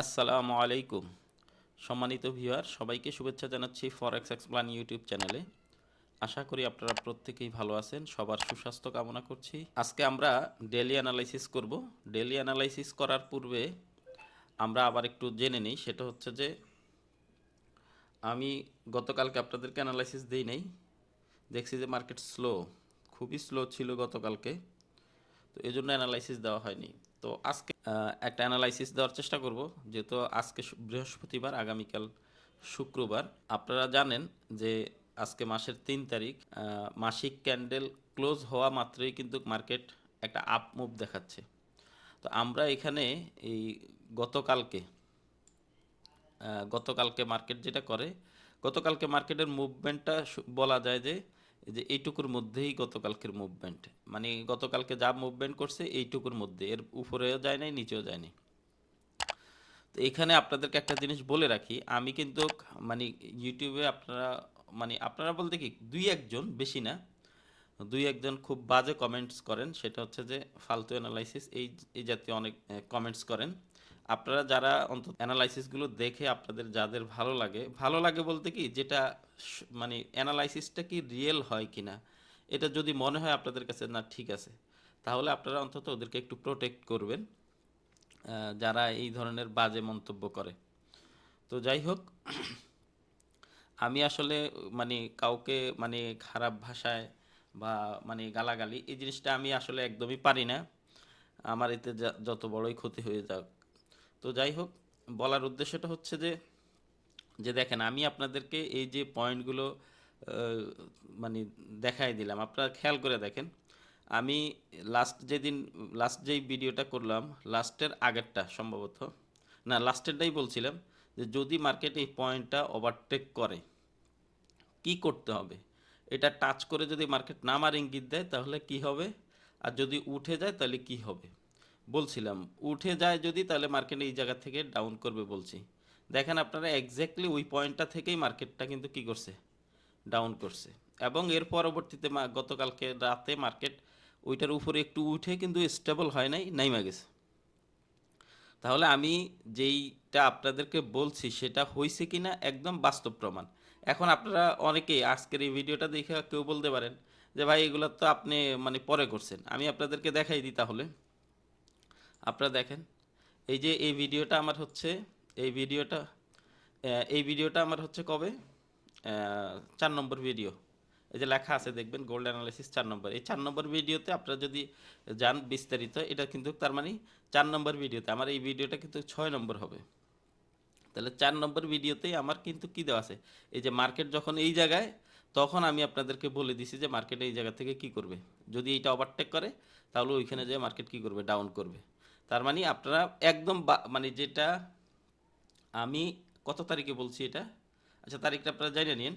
আসসালামু আলাইকুম। সম্মানিত ভিউয়ার, সবাইকে শুভেচ্ছা জানাচ্ছি ফরেক্স এক্সপ্লান ইউটিউব চ্যানেলে। আশা করি আপনারা প্রত্যেকেই ভালো আছেন, সবার সুস্বাস্থ্য কামনা করছি। আজকে আমরা ডেলি অ্যানালাইসিস করব। ডেলি অ্যানালাইসিস করার পূর্বে আমরা আবার একটু জেনে নিই, সেটা হচ্ছে যে আমি গতকালকে আপনাদেরকে অ্যানালাইসিস দিই নাই। দেখছি যে মার্কেট স্লো খুবই স্লো ছিল গতকালকে। তো এই জন্য অ্যানালাইসিস দেওয়া হয়নি। তো আজকে একটা অ্যানালাইসিস দেওয়ার চেষ্টা করব, যেহেতু আজকে বৃহস্পতিবার, আগামীকাল শুক্রবার। আপনারা জানেন যে আজকে মাসের তিন তারিখ মাসিক ক্যান্ডেল ক্লোজ হওয়া মাত্রই কিন্তু মার্কেট একটা আপ মুভ দেখাচ্ছে। তো আমরা এখানে এই গতকালকে গতকালকে মার্কেট যেটা করে, গতকালকে মার্কেটের মুভমেন্টটা বলা যায় যে যে এইটুকুর মধ্যেই গতকালকের মুভমেন্ট মানে গতকালকে যা মুভমেন্ট করছে এইটুকুর মধ্যে, এর উপরেও যায় নাই, নিচেও যায়নি তো এখানে আপনাদেরকে একটা জিনিস বলে রাখি, আমি কিন্তু মানে ইউটিউবে আপনারা মানে আপনারা বলতে কি, দুই একজন, বেশি না, দুই একজন খুব বাজে কমেন্টস করেন, সেটা হচ্ছে যে ফালতু অ্যানালাইসিস এই এই জাতীয় অনেক কমেন্টস করেন। আপনারা যারা অন্তত অ্যানালাইসিসগুলো দেখে আপনাদের যাদের ভালো লাগে ভালো লাগে বলতে কি, যেটা মানে অ্যানালাইসিসটা কি রিয়েল হয় কি না এটা যদি মনে হয় আপনাদের কাছে না ঠিক আছে, তাহলে আপনারা অন্তত ওদেরকে একটু প্রোটেক্ট করবেন যারা এই ধরনের বাজে মন্তব্য করে। তো যাই হোক, আমি আসলে মানে কাউকে মানে খারাপ ভাষায় বা মানে গালাগালি, এই জিনিসটা আমি আসলে একদমই পারি না। আমার এতে যত বড়ই ক্ষতি হয়ে যাক তো যাই হোক, বলার উদ্দেশ্যটা হচ্ছে যে যে দেখেন, আমি আপনাদেরকে এই যে পয়েন্টগুলো মানে দেখাই দিলাম। আপনারা খেয়াল করে দেখেন, আমি লাস্ট যেদিন লাস্ট যেই ভিডিওটা করলাম লাস্টের আগেরটা সম্ভবত, না লাস্টেরটাই বলছিলাম যে যদি মার্কেট এই পয়েন্টটা ওভারটেক করে, কি করতে হবে? এটা টাচ করে যদি মার্কেট নামার ইঙ্গিত দেয়, তাহলে কি হবে? আর যদি উঠে যায়, তাহলে কি হবে? বলছিলাম, উঠে যায় যদি তাহলে মার্কেট এই জায়গা থেকে ডাউন করবে বলছি। দেখেন আপনারা এক্স্যাক্টলি ওই পয়েন্টটা থেকেই মার্কেটটা কিন্তু কি করছে? ডাউন করছে। এবং এর পরবর্তীতে গতকালকে রাতে মার্কেট ওইটার উপরে একটু উঠে কিন্তু স্টেবল হয় নাই, নাইমা গেছে। তাহলে আমি যেইটা আপনাদেরকে বলছি সেটা হয়েছে কিনা একদম বাস্তব প্রমাণ। এখন আপনারা অনেকেই আজকের এই ভিডিওটা দেখে কেউ বলতে পারেন যে, ভাই, এগুলো তো আপনি মানে পরে করছেন। আমি আপনাদেরকে দেখাই দিই তাহলে। আপনারা দেখেন, এই যে এই ভিডিওটা আমার হচ্ছে, এই ভিডিওটা এই ভিডিওটা আমার হচ্ছে কবে? চার নম্বর ভিডিও। এই যে লেখা আছে, দেখবেন গোল্ড অ্যানালাইসিস চার নম্বর। এই চার নম্বর ভিডিওতে আপনারা যদি যান বিস্তারিত, এটা কিন্তু তার মানে চার নম্বর ভিডিওতে, আমার এই ভিডিওটা কিন্তু ছয় নম্বর হবে। তাহলে চার নম্বর ভিডিওতেই আমার কিন্তু কী দেওয়া আছে? এই যে মার্কেট যখন এই জায়গায়, তখন আমি আপনাদেরকে বলে দিছি যে মার্কেট এই জায়গা থেকে কি করবে। যদি এইটা ওভারটেক করে, তাহলে ওইখানে যে মার্কেট কি করবে? ডাউন করবে। তার মানে আপনারা একদম মানে যেটা আমি কত তারিখে বলছি এটা? আচ্ছা তারিখটা আপনারা জানিয়ে নিন।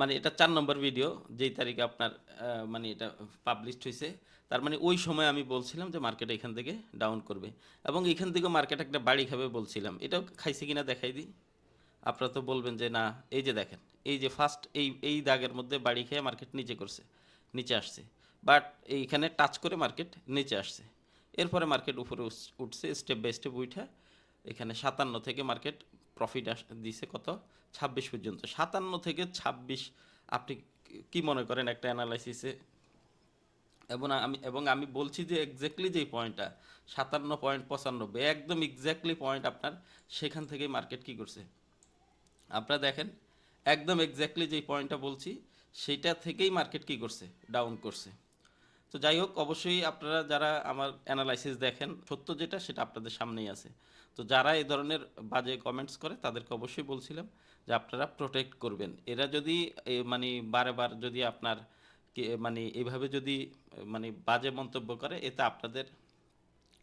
মানে এটা চার নম্বর ভিডিও, যেই তারিখে আপনার মানে এটা পাবলিশড হয়েছে তার মানে ওই সময় আমি বলছিলাম যে মার্কেট এখান থেকে ডাউন করবে। এবং এখান থেকে মার্কেট একটা বাড়ি খাবে বলছিলাম। এটাও খাইছে কিনা দেখাই দিই। আপনারা তো বলবেন যে না, এই যে দেখেন, এই যে ফার্স্ট এই এই দাগের মধ্যে বাড়ি খেয়ে মার্কেট নিচে করছে, নিচে আসছে। বাট এইখানে টাচ করে মার্কেট নিচে আসছে। এরপরে মার্কেট উপরে উঠছে স্টেপ বাই স্টেপ উঠা। এখানে সাতান্ন থেকে মার্কেট প্রফিট দিছে কত? ছাব্বিশ পর্যন্ত। সাতান্ন থেকে ছাব্বিশ, আপনি কি মনে করেন একটা অ্যানালাইসিসে এবং আমি এবং আমি বলছি যে এক্স্যাক্টলি যেই পয়েন্টটা সাতান্ন পয়েন্ট পঁচানব্বই, একদম এক্স্যাক্টলি পয়েন্ট আপনার সেখান থেকেই মার্কেট কি করছে? আপনারা দেখেন, একদম এক্স্যাক্টলি যেই পয়েন্টটা বলছি সেইটা থেকেই মার্কেট কি করছে? ডাউন করছে। তো যাই হোক, অবশ্যই আপনারা যারা আমার অ্যানালাইসিস দেখেন, সত্য যেটা সেটা আপনাদের সামনেই আছে। তো যারা এই ধরনের বাজে কমেন্টস করে, তাদেরকে অবশ্যই বলছিলাম যে আপনারা প্রোটেক্ট করবেন। এরা যদি মানে বারে বার যদি আপনার মানে এভাবে যদি মানে বাজে মন্তব্য করে, এতে আপনাদের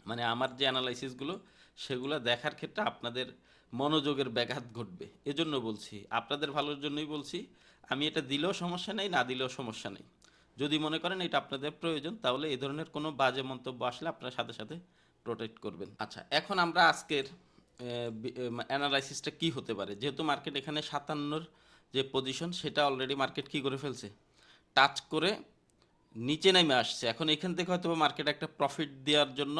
মানে আমার যে অ্যানালাইসিসগুলো সেগুলো দেখার ক্ষেত্রে আপনাদের মনোযোগের ব্যাঘাত ঘটবে। এজন্য বলছি, আপনাদের ভালোর জন্যই বলছি, আমি এটা দিলেও সমস্যা নেই, না দিলেও সমস্যা নেই। যদি মনে করেন এটা আপনাদের প্রয়োজন, তাহলে এই ধরনের কোনো বাজে মন্তব্য আসলে আপনারা সাথে সাথে প্রোটেক্ট করবেন। আচ্ছা এখন আমরা আজকের অ্যানালাইসিসটা কি হতে পারে? যেহেতু মার্কেট এখানে সাতান্নর যে পজিশন সেটা অলরেডি মার্কেট কি করে ফেলছে? টাচ করে নিচে নেমে আসছে। এখন এখান থেকে হয়তো মার্কেট একটা প্রফিট দেওয়ার জন্য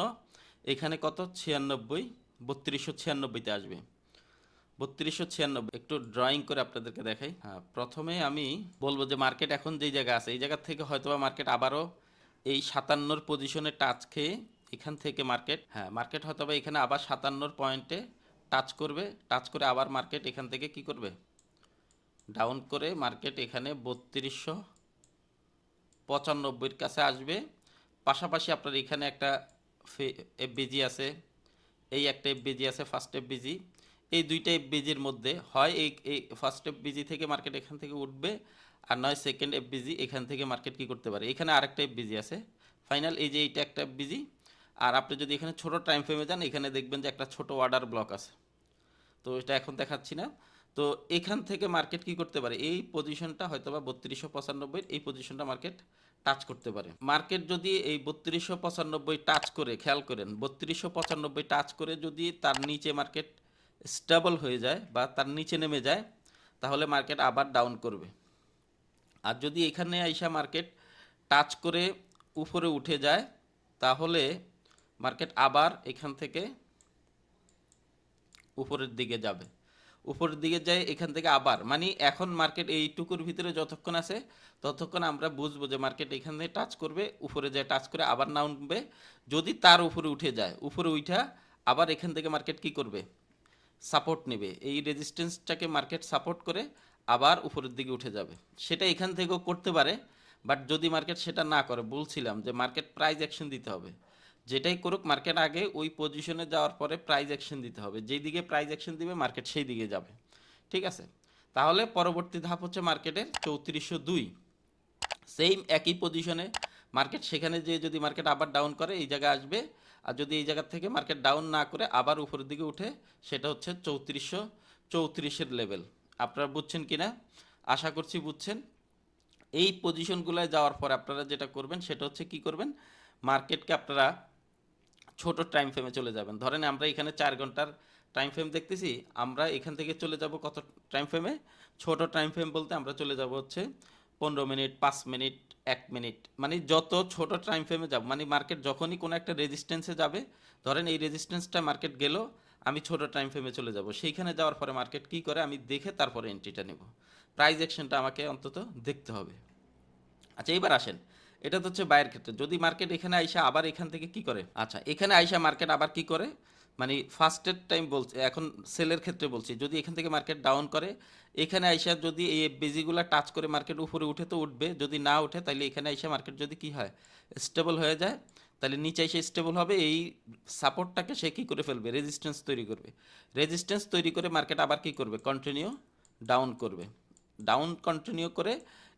এখানে কত? ছিয়ানব্বই, বত্রিশশো ছিয়ানব্বইতে আসবে। বত্রিশশো ছিয়ানব্বই। একটু ড্রয়িং করে আপনাদেরকে দেখাই। হ্যাঁ প্রথমে আমি বলব যে মার্কেট এখন যেই জায়গা আছে, এই জায়গা থেকে হয়তোবা মার্কেট আবারও এই সাতান্নর পজিশনে টাচ খেয়ে এখান থেকে মার্কেট হ্যাঁ মার্কেট হয়তোবা এখানে আবার সাতান্নর পয়েন্টে টাচ করবে টাচ করে আবার মার্কেট এখান থেকে কি করবে? ডাউন করে মার্কেট এখানে বত্রিশশো পঁচানব্বইয়ের কাছে আসবে। পাশাপাশি আপনার এখানে একটা এফবিজি আছে, এই একটা এফবিজি আছে ফার্স্ট এফবিজি এই দুইটা এফবিজির মধ্যে হয়, এই এই ফার্স্ট এফবিজি থেকে মার্কেট এখান থেকে উঠবে আর নয় সেকেন্ড এফবিজি এখান থেকে মার্কেট কি করতে পারে। এখানে আরেকটা এফবিজি আছে। ফাইনাল এই যে এইটা একটা এফবিজি আর আপনি যদি এখানে ছোট টাইম ফ্রেমে যান, এখানে দেখবেন যে একটা ছোট অর্ডার ব্লক আছে। তো এটা এখন দেখাচ্ছি না। তো এখান থেকে মার্কেট কি করতে পারে? এই পজিশনটা হয়তো বা বত্রিশশো পঁচানব্বই এই পজিশনটা মার্কেট টাচ করতে পারে। মার্কেট যদি এই বত্রিশশো পঁচানব্বই টাচ করে, খেয়াল করেন, বত্রিশশো পঁচানব্বই টাচ করে যদি তার নিচে মার্কেট স্টেবল হয়ে যায় বা তার নিচে নেমে যায়, তাহলে মার্কেট আবার ডাউন করবে। আর যদি এখানে আইসা মার্কেট টাচ করে উপরে উঠে যায়, তাহলে মার্কেট আবার এখান থেকে উপরের দিকে যাবে। উপরের দিকে যায়, এখান থেকে আবার। মানে এখন মার্কেট এইটুকুর ভিতরে যতক্ষণ আছে, ততক্ষণ আমরা বুঝব যে মার্কেট এখান টাচ করবে, উপরে যায় টাচ করে আবার নামবে। যদি তার উপরে উঠে যায়, উপরে উঠা আবার এখান থেকে মার্কেট কি করবে? সাপোর্ট নেবে। এই রেজিস্ট্যান্সটাকে মার্কেট সাপোর্ট করে আবার উপরের দিকে উঠে যাবে। সেটা এখান থেকেও করতে পারে বাট যদি মার্কেট সেটা না করে, বলছিলাম যে মার্কেট প্রাইজ অ্যাকশন দিতে হবে। যেটাই করুক মার্কেট আগে ওই পজিশনে যাওয়ার পরে প্রাইজ অ্যাকশন দিতে হবে। যেই দিকে প্রাইস অ্যাকশন দিবে মার্কেট সেই দিকে যাবে। ঠিক আছে? তাহলে পরবর্তী ধাপ হচ্ছে মার্কেটের চৌত্রিশশো দুই। সেম একই পজিশনে মার্কেট সেখানে যে যদি মার্কেট আবার ডাউন করে, এই জায়গায় আসবে। আর যদি এই জায়গা থেকে মার্কেট ডাউন না করে, আবার উপরের দিকে উঠে, সেটা হচ্ছে চৌত্রিশশো চৌত্রিশের লেভেল আপনারা বুঝছেন কি না? আশা করছি বুঝছেন। এই পজিশনগুলোয় যাওয়ার পর আপনারা যেটা করবেন, সেটা হচ্ছে কি করবেন? মার্কেটকে আপনারা ছোট টাইম ফ্রেমে চলে যাবেন। ধরেন আমরা এখানে চার ঘণ্টার টাইম ফ্রেম দেখতেছি, আমরা এখান থেকে চলে যাব কত টাইম ফ্রেমে ছোট টাইম ফ্রেম বলতে আমরা চলে যাব হচ্ছে পনেরো মিনিট, পাঁচ মিনিট এক মিনিট। মানে যত ছোট টাইম ফ্রেমে যাব মানে মার্কেট যখনই কোনো একটা রেজিস্ট্যান্সে যাবে, ধরেন এই রেজিস্ট্যান্সটা মার্কেট গেল, আমি ছোট টাইম ফ্রেমে চলে যাব। সেইখানে যাওয়ার পরে মার্কেট কি করে, আমি দেখে তারপরে এন্ট্রিটা নেব। প্রাইস অ্যাকশনটা আমাকে অন্তত দেখতে হবে। আচ্ছা এইবার আসেন। এটা তো হচ্ছে বাইরের ক্ষেত্রে। যদি মার্কেট এখানে আইসা আবার এখান থেকে কি করে? আচ্ছা এখানে আইসা মার্কেট আবার কি করে? মানে ফার্স্টের টাইম বলছে, এখন সেলের ক্ষেত্রে বলছি, যদি এখান থেকে মার্কেট ডাউন করে, এখানে আইসা যদি এই বেজিগুলো টাচ করে মার্কেট উপরে উঠে তো উঠবে, যদি না উঠে তাহলে এখানে আইসা মার্কেট যদি কি হয় স্টেবল হয়ে যায় তাহলে নিচে এসে স্টেবল হবে, এই সাপোর্টটাকে সে কী করে ফেলবে? রেজিস্ট্যান্স তৈরি করবে। রেজিস্ট্যান্স তৈরি করে মার্কেট আবার কি করবে? কন্টিনিউ ডাউন করবে। ডাউন কন্টিনিউ করে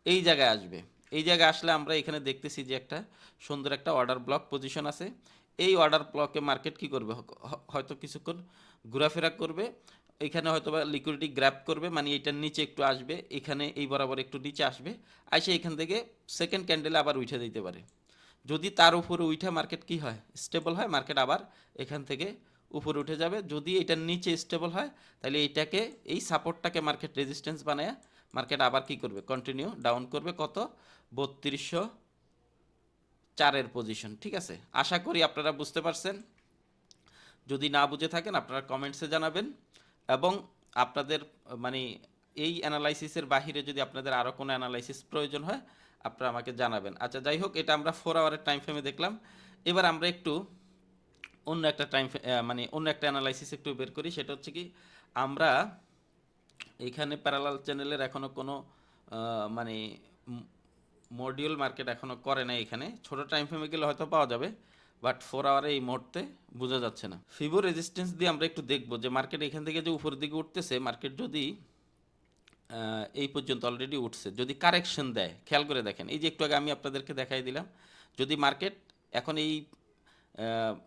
এই জায়গায় আসবে। এই জায়গায় আসলে আমরা এখানে দেখতেছি যে একটা সুন্দর একটা অর্ডার ব্লক পজিশন আছে। এই অর্ডার ব্লকে মার্কেট কি করবে? হয়তো কিছুক্ষণ ঘোরাফেরা করবে, এখানে হয়তো বা লিকুইডিটি গ্র্যাপ করবে মানে এটার নিচে একটু আসবে, এখানে এই বরাবর একটু নিচে আসবে আসে এখান থেকে সেকেন্ড ক্যান্ডেলে আবার উঠে দিতে পারে। যদি তার উপরে উঠে মার্কেট কি হয়? স্টেবল হয় মার্কেট আবার এখান থেকে উপরে উঠে যাবে। যদি এটার নিচে স্টেবল হয়, তাহলে এইটাকে এই সাপোর্টটাকে মার্কেট রেজিস্ট্যান্স বানায় মার্কেট আবার কি করবে? কন্টিনিউ ডাউন করবে কত? বত্রিশশো চারের পজিশন ঠিক আছে? আশা করি আপনারা বুঝতে পারছেন। যদি না বুঝে থাকেন, আপনারা কমেন্টসে জানাবেন। এবং আপনাদের মানে এই অ্যানালাইসিসের বাহিরে যদি আপনাদের আরও কোনো অ্যানালাইসিস প্রয়োজন হয়, আপনারা আমাকে জানাবেন। আচ্ছা যাই হোক, এটা আমরা ফোর আওয়ারের টাইম ফ্রেমে দেখলাম। এবার আমরা একটু অন্য একটা টাইম মানে অন্য একটা অ্যানালাইসিস একটু বের করি। সেটা হচ্ছে কি, আমরা এখানে প্যারালাল চ্যানেলের এখনও কোনো মানে মডিউল মার্কেট এখনও করে না এখানে। ছোট টাইম ফ্রেমে গেলে হয়তো পাওয়া যাবে বাট ফোর আওয়ারে এই মুহূর্তে বোঝা যাচ্ছে না। ফিবো রেজিস্ট্যান্স দিয়ে আমরা একটু দেখব যে মার্কেট এখান থেকে যে উপরের দিকে উঠতেছে মার্কেট যদি এই পর্যন্ত অলরেডি উঠছে, যদি কারেকশন দেয়, খেয়াল করে দেখেন, এই যে একটু আগে আমি আপনাদেরকে দেখাই দিলাম, যদি মার্কেট এখন এই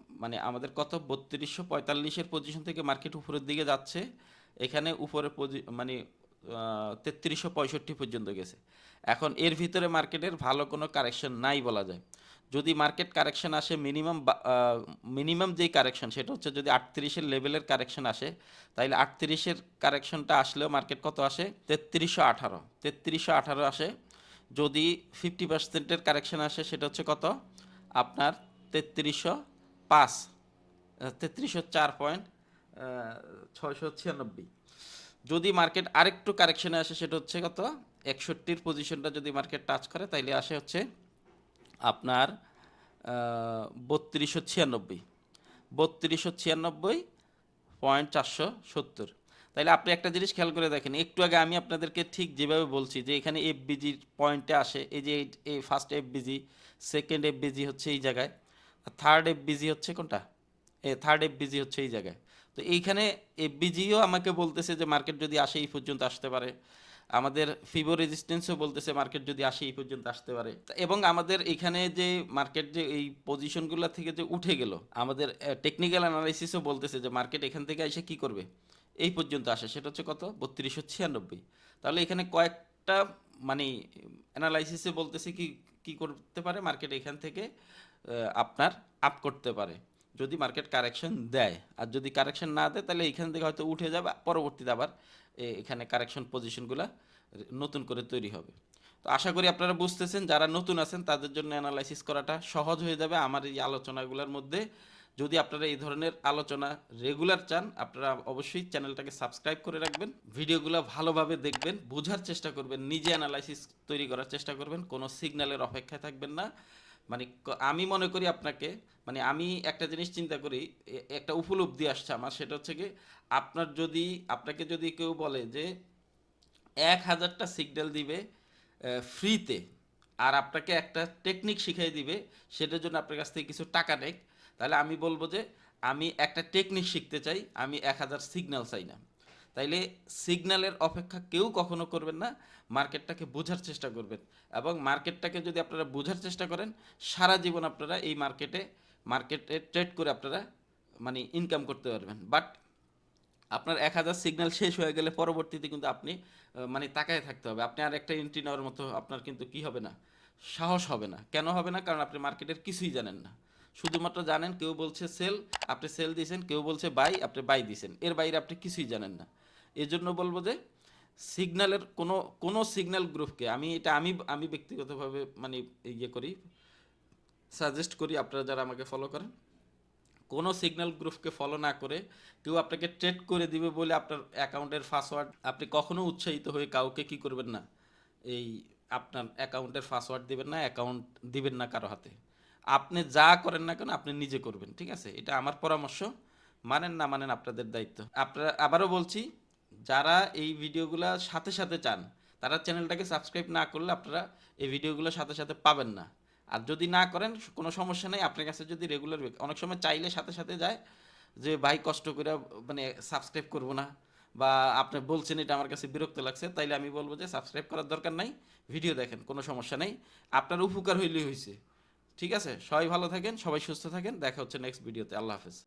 মানে আমাদের কত, বত্রিশশো পঁয়তাল্লিশের পজিশন থেকে মার্কেট উপরের দিকে যাচ্ছে, এখানে উপরে পজি- মানে তেত্রিশশো পঁয়ষট্টি পর্যন্ত গেছে। এখন এর ভিতরে মার্কেটের ভালো কোনো কারেকশন নাই বলা যায়। যদি মার্কেট কারেকশন আসে, মিনিমাম মিনিমাম যেই কারেকশন, সেটা হচ্ছে যদি আটত্রিশের লেভেলের কারেকশন আসে তাহলে আটত্রিশের কারেকশনটা আসলেও মার্কেট কত আসে? তেত্রিশশো আঠারো। তেত্রিশশো আঠারো আসে। যদি ফিফটি পার্সেন্টের কারেকশন আসে, সেটা হচ্ছে কত? আপনার তেত্রিশশো পাঁচ। তেত্রিশশো চার পয়েন্ট ছয়শো ছিয়ানব্বই। যদি মার্কেট আরেকটু কারেকশনে আসে, সেটা হচ্ছে কত? একষট্টির পজিশনটা যদি মার্কেট টাচ করে, তাইলে আসে হচ্ছে আপনার বত্রিশশো ছিয়ানব্বই। বত্রিশশো ছিয়ানব্বই পয়েন্ট চারশো সত্তর। তাইলে আপনি একটা জিনিস খেয়াল করে দেখেন, একটু আগে আমি আপনাদেরকে ঠিক যেভাবে বলছি যে এখানে এফ বিজির পয়েন্টে আসে, এই যে এই- first F BG second F BG হচ্ছে এই জায়গায় থার্ড এফ বিজি হচ্ছে কোনটা? এ থার্ড এফ বিজি হচ্ছে এই জায়গায়। তো এইখানে এফ বিজিও আমাকে বলতেছে যে মার্কেট যদি আসে এই পর্যন্ত আসতে পারে। আমাদের ফিবো রেজিস্ট্যান্সও বলতেছে মার্কেট যদি আসে এই পর্যন্ত আসতে পারে। এবং আমাদের এখানে যে মার্কেট যে এই পজিশনগুলো থেকে যে উঠে গেল, আমাদের টেকনিক্যাল অ্যানালাইসিসও বলতেছে যে মার্কেট এখান থেকে এসে কি করবে? এই পর্যন্ত আসে। সেটা হচ্ছে কত? বত্রিশশো ছিয়ানব্বই। তাহলে এখানে কয়েকটা মানে অ্যানালাইসিসে বলতেছে কি কি করতে পারে? মার্কেট এখান থেকে আপনার আপ করতে পারে। যদি মার্কেট কারেকশন দেয়, আর যদি কারেকশন না দেয়, তাহলে এখান থেকে হয়তো উঠে যাবে পরবর্তীতে আবার এখানে কারেকশন পজিশনগুলো নতুন করে তৈরি হবে। তো আশা করি আপনারা বুঝতেছেন, যারা নতুন আছেন, তাদের জন্য অ্যানালাইসিস করাটা সহজ হয়ে যাবে। আমার এই আলোচনাগুলোর মধ্যে যদি আপনারা এই ধরনের আলোচনা রেগুলার চান, আপনারা অবশ্যই চ্যানেলটাকে সাবস্ক্রাইব করে রাখবেন। ভিডিওগুলো ভালোভাবে দেখবেন, বোঝার চেষ্টা করবেন, নিজে অ্যানালাইসিস তৈরি করার চেষ্টা করবেন, কোনো সিগন্যালের অপেক্ষায় থাকবেন না। মানে আমি মনে করি আপনাকে মানে আমি একটা জিনিস চিন্তা করি একটা উপলব্ধি আসছে আমার, সেটা হচ্ছে কি আপনার যদি, আপনাকে যদি কেউ বলে যে এক হাজারটা সিগন্যাল দিবে ফ্রিতে আর আপনাকে একটা টেকনিক শিখাই দিবে, সেটার জন্য আপনার কাছ থেকে কিছু টাকা নেই তাহলে আমি বলব যে আমি একটা টেকনিক শিখতে চাই, আমি এক হাজার সিগন্যাল চাই না। তাইলে সিগন্যালের অপেক্ষা কেউ কখনো করবেন না, মার্কেটটাকে বোঝার চেষ্টা করবেন। এবং মার্কেটটাকে যদি আপনারা বোঝার চেষ্টা করেন, সারা জীবন আপনারা এই মার্কেটে মার্কেটে ট্রেড করে আপনারা মানে ইনকাম করতে পারবেন। বাট আপনার এক হাজার সিগন্যাল শেষ হয়ে গেলে পরবর্তীতে কিন্তু আপনি মানে তাকায় থাকতে হবে। আপনি আর একটা এন্ট্রি নেওয়ার মতো আপনার কিন্তু কি হবে না, সাহস হবে না। কেন হবে না? কারণ আপনি মার্কেটের কিছুই জানেন না। শুধুমাত্র জানেন, কেউ বলছে সেল আপনি সেল দিয়েছেন, কেউ বলছে বাই আপনি বাই দিয়েছেন। এর বাইরে আপনি কিছুই জানেন না। এজন্য বলব যে সিগন্যালের কোনো কোনো সিগন্যাল গ্রুপকে আমি এটা আমি আমি ব্যক্তিগতভাবে মানে ইয়ে করি, সাজেস্ট করি আপনারা যারা আমাকে ফলো করেন। কোনো সিগন্যাল গ্রুপকে ফলো না করে কেউ আপনাকে ট্রেড করে দিবে বলে আপনার অ্যাকাউন্টের পাসওয়ার্ড আপনি কখনো উৎসাহিত হয়ে কাউকে কি করবেন না? এই আপনার অ্যাকাউন্টের পাসওয়ার্ড দিবেন না অ্যাকাউন্ট দিবেন না কারও হাতে। আপনি যা করেন না কেন আপনি নিজে করবেন, ঠিক আছে? এটা আমার পরামর্শ, মানেন না মানেন আপনাদের দায়িত্ব। আপনারা আবারও বলছি যারা এই ভিডিওগুলো সাথে সাথে চান, তারা চ্যানেলটাকে সাবস্ক্রাইব না করলে আপনারা এই ভিডিওগুলো সাথে সাথে পাবেন না। আর যদি না করেন, কোনো সমস্যা নেই, আপনার কাছে যদি রেগুলার অনেক সময় চাইলে সাথে সাথে যায় যে, ভাই, কষ্ট করে মানে সাবস্ক্রাইব করব না বা আপনি বলছেন এটা আমার কাছে বিরক্ত লাগছে, তাইলে আমি বলব যে সাবস্ক্রাইব করার দরকার নাই ভিডিও দেখেন, কোনো সমস্যা নেই। আপনার উপকার হইলেই হয়েছে ঠিক আছে? সবাই ভালো থাকেন, সবাই সুস্থ থাকেন, দেখা হচ্ছে নেক্সট ভিডিওতে আল্লাহ হাফেজ।